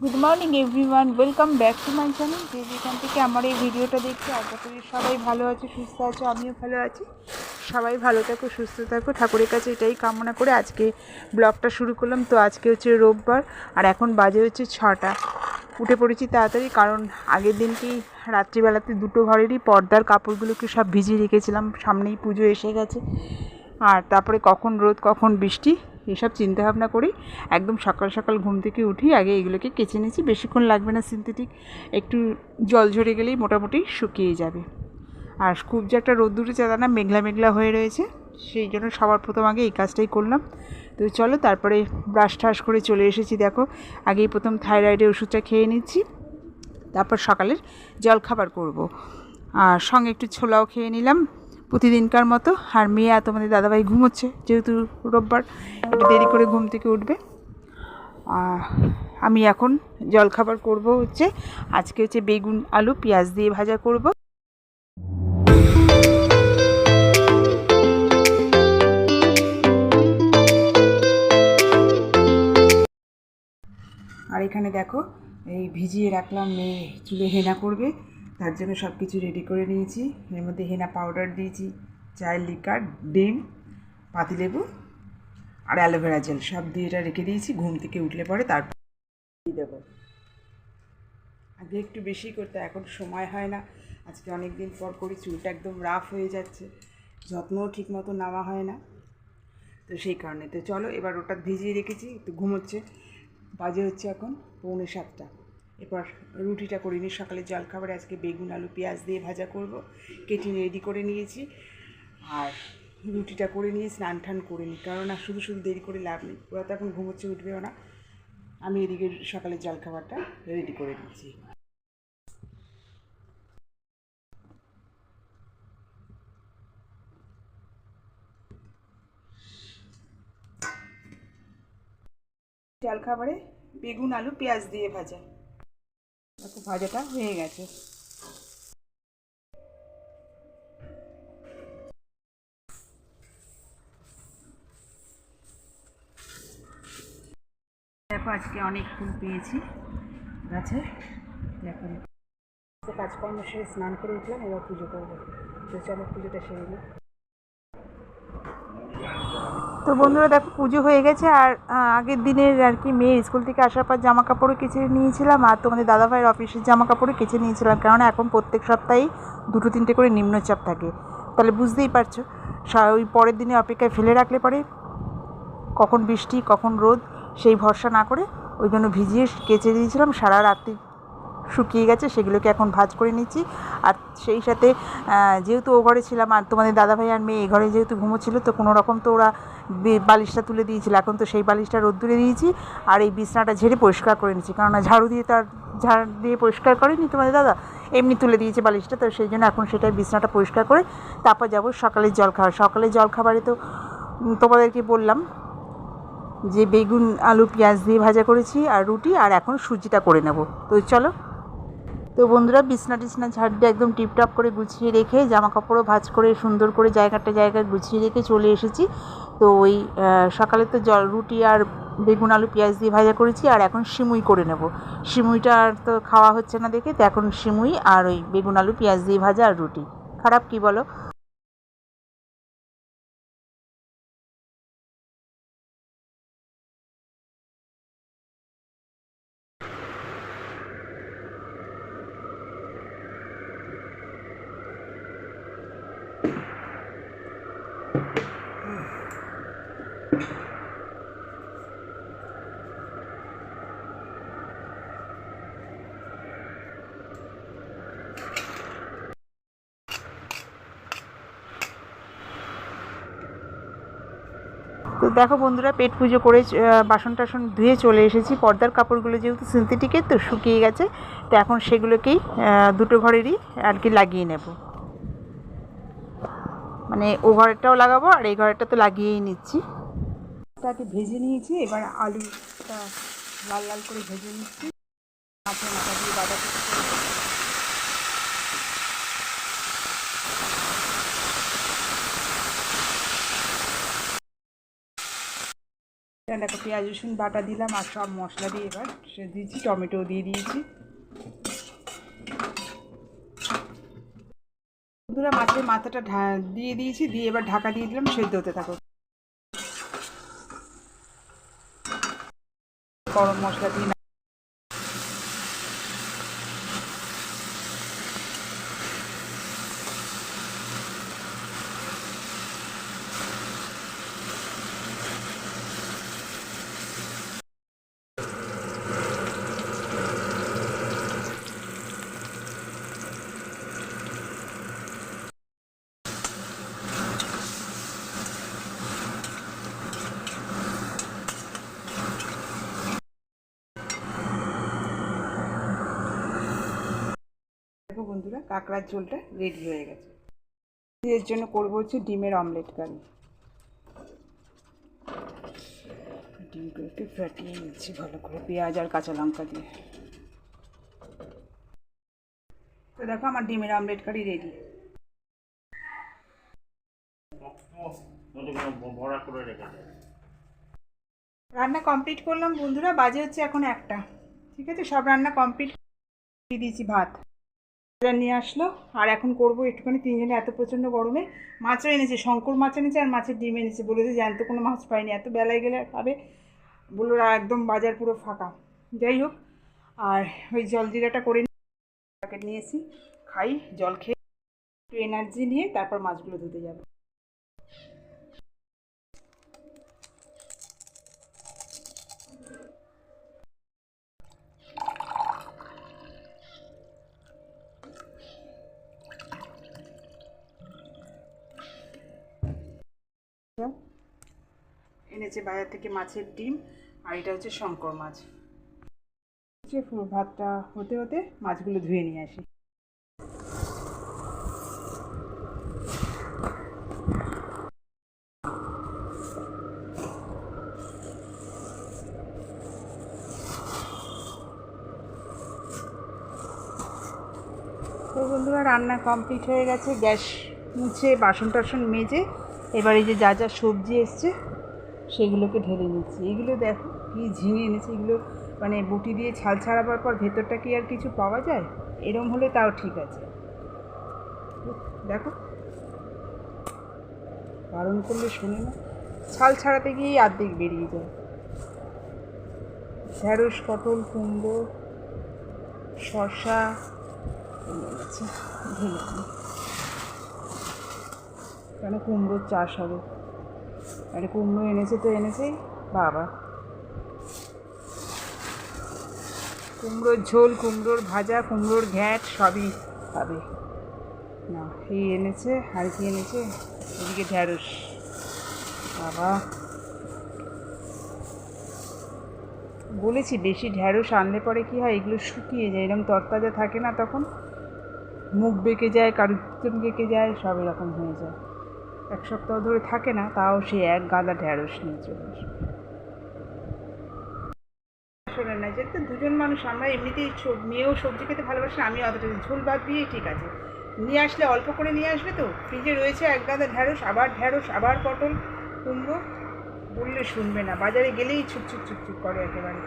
Good morning everyone welcome back to my channel যে যেখান থেকে আমার এই ভিডিওটা দেখছি, আশা করি সবাই ভালো আছে, সুস্থ আছে, আমিও ভালো আছি। সবাই ভালো থাকো, সুস্থ থাকো। ঠাকুরের কাছে এটাই কামনা করে আজকে ব্লগটা শুরু করলাম। তো আজকে হচ্ছে রোববার, আর এখন বাজে হচ্ছে ছটা। উঠে পড়েছি তাড়াতাড়ি, কারণ আগের দিনকেই রাত্রিবেলাতে দুটো ঘরেরই পর্দার কাপড়গুলোকে সব ভিজিয়ে রেখেছিলাম। সামনেই পুজো এসে গেছে। আর তারপরে কখন রোদ, কখন বৃষ্টি এসব চিন্তাভাবনা করি। একদম সকাল সকাল ঘুম থেকে উঠি আগে এগুলোকে কেচে নিয়েছি। বেশিক্ষণ লাগবে না সিনথেটিক। একটু জল ঝরে গেলেই মোটামুটি শুকিয়ে যাবে। আর খুব যে একটা রোদ্দুরে চাঁদা না মেঘলা মেঘলা হয়ে রয়েছে, সেই জন্য সবার প্রথম আগে এই কাজটাই করলাম। তো চলো তারপরে ব্রাশ টাশ করে চলে এসেছি দেখো। আগেই প্রথম থাইরয়েডের ওষুধটা খেয়ে নিচ্ছি। তারপর সকালের জলখাবার করব। আর সঙ্গে একটু ছোলাও খেয়ে নিলাম। প্রতিদিনকার মতো আর মেয়ে আর তোমাদের দাদাভাই ঘুমোচ্ছে যেহেতু রোববার, একটু দেরি করে ঘুম থেকে উঠবে। আমি এখন জলখাবার করব হচ্ছে, আজকে হচ্ছে বেগুন, আলু, পেঁয়াজ দিয়ে ভাজা করব। আর এখানে দেখো, এই ভিজিয়ে রাখলাম মেয়ে, চুলে হেনা করবে। তার জন্য সব কিছু রেডি করে নিয়েছি। এর মধ্যে হেনা পাউডার দিয়েছি, চায়ের লিকার ডিম পাতিলেবু আর অ্যালোভেরা জেল সব দিয়ে এটা রেখে দিয়েছি। ঘুম থেকে উঠলে পরে তারপর দেবো। আগে একটু বেশি করতে, এখন সময় হয় না। আজকে অনেক দিন পর করি, চুলটা একদম রাফ হয়ে যাচ্ছে। যত্নও ঠিক মতো নেওয়া হয় না। তো সেই কারণে। তো চলো, এবার ওটা ভিজিয়ে রেখেছি, একটু ঘুমোচ্ছে। বাজে হচ্ছে এখন, পৌনে সাতটা। এবার রুটিটা করে নিই। সকালে জলখাবারে আজকে বেগুন, আলু, পেঁয়াজ দিয়ে ভাজা করব। কেটে রেডি করে নিয়েছি। আর রুটিটা করে নিয়ে স্নান টান করে নিই। কারণ আর শুধু শুধু দেরি করে লাভ নেই। ওরা তো এখন ঘুমোচ্ছে, উঠবেও না। আমি এদিকে সকালের জলখাবারটা রেডি করে দিচ্ছি জলখাবারে বেগুন, আলু, পেঁয়াজ দিয়ে ভাজা। দেখো ভাজাটা হয়ে গেছে। দেখো আজকে অনেক ফুল পেয়েছি গাছে। এখন কাজকর্ম সেরে স্নান করে উঠলাম, এবার পুজো করব। তো চলো পুজোটা সেরে তো বন্ধুরা দেখো পুজো হয়ে গেছে আর আগের দিনের আর কি মেয়ের স্কুল থেকে আসার পর জামা কাপড়ও কেচে নিয়েছিলাম আর তোমাদের দাদাভাইয়ের অফিসের জামা কাপড়ও কেচে নিয়েছিলাম। কেননা এখন প্রত্যেক সপ্তাহেই দুটো তিনটে করে নিম্নচাপ থাকে। তাহলে বুঝতেই পারছ ওই পরের দিনে অপেক্ষায় ফেলে রাখলে পরে কখন বৃষ্টি, কখন রোদ, সেই ভরসা না করে ওই জন্য ভিজিয়ে কেচে দিয়েছিলাম। সারা রাত্রি শুকিয়ে গেছে, সেগুলোকে এখন ভাজ করে নিচ্ছি। আর সেই সাথে যেহেতু ও ঘরে ছিলাম, আর তোমাদের দাদাভাই আর মেয়ে এই ঘরে যেহেতু ঘুমোচ্ছিল, তো কোনো রকম তো ওরা বালিশটা তুলে দিয়েছিল। এখন তো সেই বালিশটা রোদ্দুরে দিয়েছি আর এই বিছনাটা ঝেড়ে পরিষ্কার করে নিচ্ছি কেননা ঝাড়ু দিয়ে তার ঝাড় দিয়ে পরিষ্কার করেনি তোমাদের দাদা। এমনি তুলে দিয়েছে বালিশটা, তো সেই জন্য এখন সেটাই বিছনাটা পরিষ্কার করে তারপর যাব সকালের জল খাবার সকালের জল খাবারে তো তোমাদেরকে বললাম যে বেগুন, আলু, পেঁয়াজ দিয়ে ভাজা করেছি আর রুটি, আর এখন সুজিটা করে নেব। তো চলো তো বন্ধুরা, বিছনা টিছনা ঝাড়টা একদম টিপটপ করে গুছিয়ে রেখে জামা কাপড়ও ভাজ করে সুন্দর করে জায়গাটা জায়গায় গুছিয়ে রেখে চলে এসেছি। তো ওই সকালে তো জল, রুটি আর বেগুন, আলু, পেঁয়াজ দিয়ে ভাজা করেছি, আর এখন সিমুই করে নেব। সিমুইটা আর তো খাওয়া হচ্ছে না দেখে, তো এখন সিমুই আর ওই বেগুন, আলু, পেঁয়াজ দিয়ে ভাজা আর রুটি। খারাপ কি বলো? তো দেখো বন্ধুরা, পেট পুজো করে বাসন টাসন ধুয়ে চলে এসেছি। পর্দার কাপড়গুলো যেহেতু সিনথেটিকের তো শুকিয়ে গেছে। তো এখন সেগুলোকেই দুটো ঘরেরই আর কি লাগিয়ে নেব। মানে ও ঘরেরটাও লাগাবো আর এই ঘরেরটা তো লাগিয়েই নিচ্ছি। তাকে ভেজে নিয়েছি, এবার আলুটা লাল লাল করে ভেজে নিচ্ছি। দিয়ে পেঁয়াজ রসুন বাটা দিলাম আর সব মশলা দিয়ে এবার সে দিয়েছি টমেটো দিয়ে দিয়েছি। বন্ধুরা মাছের মাথাটা দিয়ে দিয়েছি, দিয়ে এবার ঢাকা দিয়ে দিলাম, সেদ্ধ হতে থাকো। গরম মশলা দিয়ে না- দেখো বন্ধুরা কাঁকড়ার ঝোলটা রেডি হয়ে গেছে। এর জন্য করব হচ্ছে ডিমের অমলেট কারি ডিমটা একটু ফাটিয়ে নিচ্ছি ভালো করে পেঁয়াজ আর কাঁচা লঙ্কা দিয়ে। তো দেখো আমার ডিমের অমলেট কারি রেডি রান্না কমপ্লিট করলাম বন্ধুরা, বাজে হচ্ছে এখন একটা। ঠিক আছে? সব রান্না কমপ্লিট দিয়ে দিয়েছি ভাত। নিয়ে আসলো। আর এখন করব একটুখানি তিনজনে এত প্রচণ্ড গরমে। মাছও এনেছে, শঙ্কর মাছ এনেছে আর মাছের ডিম এনেছে। বলেছে জানতো কোনো মাছ পাইনি। এত বেলায় গেলে আর পাবে? বলল একদম বাজার পুরো ফাঁকা। যাই হোক, আর ওই জলজিরাটা করে নিয়েছি খাই, জল খেয়ে, একটু এনার্জি নিয়ে তারপর মাছগুলো ধুতে যাব। এনেছে বাজার থেকে মাছের ডিম, আর এটা হচ্ছে শঙ্কর মাছ। হচ্ছে ভাতটা হতে হতে মাছগুলো ধুয়ে নিয়ে আসি। তো বন্ধুরা, রান্না কমপ্লিট হয়ে গেছে। গ্যাস মুছে বাসন টাসন মেজে এবার এই যে যা যা সবজি এসছে সেগুলোকে ঢেলে নিচ্ছি। এগুলো দেখো কি ঝিঙে এনেছে, এগুলো মানে বুটি দিয়ে ছাল ছাড়াবার পর ভেতরটা কি আর কিছু পাওয়া যায়? এরম হলে তাও ঠিক আছে। দেখো। বারণ করলে শোনে না। ছাল ছাড়াতে গিয়েই অর্ধেক বেরিয়ে যায়। ঢেঁড়স, পটল, কুমড়ো দিই। কেন কুমড়োর চাষ হবে? আরে কুমড়ো এনেছে তো এনেছেই বাবা কুমড়োর ঝোল কুমড়োর ভাজা কুমড়োর ঘ্যাট সবই পাবে না এই এনেছে আর কি এনেছে এদিকে ঢ্যাঁড়স বাবা বলেছি বেশি ঢ্যাঁড়স আনলে পরে কি হয় এগুলো শুকিয়ে যায় এরকম তরতাজা থাকে না তখন মুখ বেঁকে যায় কারুর বেঁকে যায় সব এরকম হয়ে যায় এক সপ্তাহ ধরে থাকে না, তাও সে এক গাদা ঢ্যাঁড়স নিয়ে চলে আসবে আসলে না, যেহেতু দুজন মানুষ, আমরা এমনিতেই মেয়েও সবজি খেতে ভালোবাসে আমি অতটা ঝোল ভাত দিয়ে ঠিক আছে। নিয়ে আসলে অল্প করে নিয়ে আসবে তো? ফ্রিজে রয়েছে এক গাদা ঢ্যাঁড়স আবার ঢ্যাঁড়স আবার পটল, কুমড়ো। বললে শুনবে না, বাজারে গেলেই ছুকছুক ছুকছুক করে একেবারে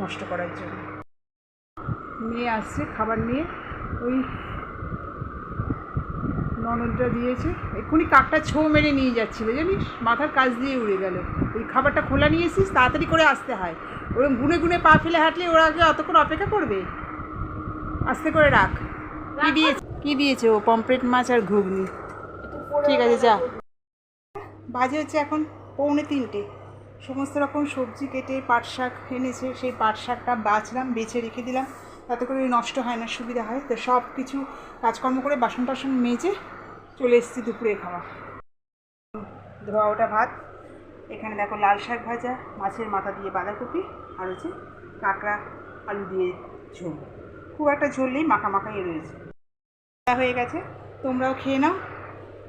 নষ্ট করার জন্য। মেয়ে আসছে, খাবার নিয়ে। ওই ননদটা দিয়েছে। এক্ষুনি কাকটা ছো মেরে নিয়ে যাচ্ছিল জানিস? মাথার কাজ দিয়ে উড়ে গেল। ওই খাবারটা খোলা নিয়ে এসিস তাড়াতাড়ি করে আসতে হয়। ওরকম গুনে গুনে পা ফেলে হাঁটলে ওরা কি অতক্ষণ অপেক্ষা করবে। আস্তে করে রাখ। কি দিয়েছে? কি দিয়েছে ও? পমপ্লেট মাছ আর ঘুগনি। ঠিক আছে যা। বাজে হচ্ছে এখন পৌনে তিনটে। সমস্ত রকম সবজি কেটে পাট শাক এনেছে। সেই পাট শাকটা বাছলাম বেছে রেখে দিলাম। তাতে করে নষ্ট হয় না সুবিধা হয়। তো সব কিছু কাজকর্ম করে বাসন টাসন মেজে চলে এসেছি দুপুরে খাওয়া। ধোয়া ওটা ভাত। এখানে দেখো লাল শাক ভাজা, মাছের মাথা দিয়ে বাঁধাকপি, আর হচ্ছে কাঁকড়া, আলু দিয়ে ঝোল। খুব একটা ঝোল নেই মাখা মাখাই রয়েছে হয়ে গেছে, তোমরাও খেয়ে নাও।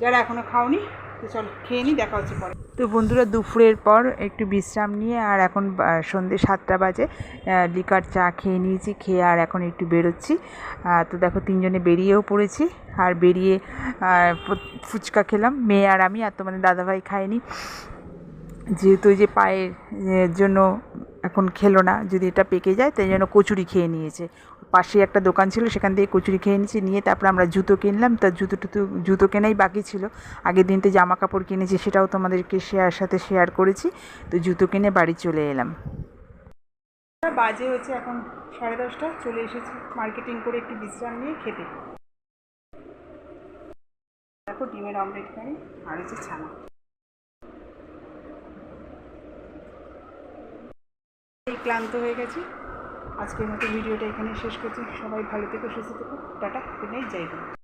যারা এখনও খাওনি তো চল, খেয়ে নিই দেখা হচ্ছে পরে। তো বন্ধুরা, দুপুরের পর একটু বিশ্রাম নিয়ে আর এখন সন্ধে সাতটা বাজে লিকার চা খেয়ে নিয়েছি, খেয়ে আর এখন একটু বেরোচ্ছি। তো দেখো, তিনজনে বেরিয়েও পড়েছি, আর বেরিয়ে ফুচকা খেলাম। মেয়ে আর আমি, আর মানে দাদাভাই খায়নি। যেহেতু ওই যে পায়ের জন্য এখন খেলো না, যদি এটা পেকে যায় তাই জন্য কচুরি খেয়ে নিয়েছে। পাশে একটা দোকান ছিল, সেখান থেকে কচুরি খেয়ে নিয়েছে, নিয়ে তারপর আমরা জুতো কিনলাম তার জুতো টুতো, জুতো কেনাই বাকি ছিল। আগের দিনতে জামা কাপড় কিনেছি, সেটাও তোমাদেরকে শেয়ার সাথে শেয়ার করেছি। তো জুতো কিনে বাড়ি চলে এলাম। বাজে হচ্ছে এখন সাড়ে দশটা, চলে এসেছি মার্কেটিং করে একটু বিশ্রাম নিয়ে খেতে। দেখো ডিমের অমলেট খাই, আর হচ্ছে ছানা। ক্লান্ত হয়ে গেছি। আজকের মতো ভিডিওটা এখানে শেষ করছি। সবাই ভালো থেকো, সুস্থ থেকো। টাটা জয় গুরু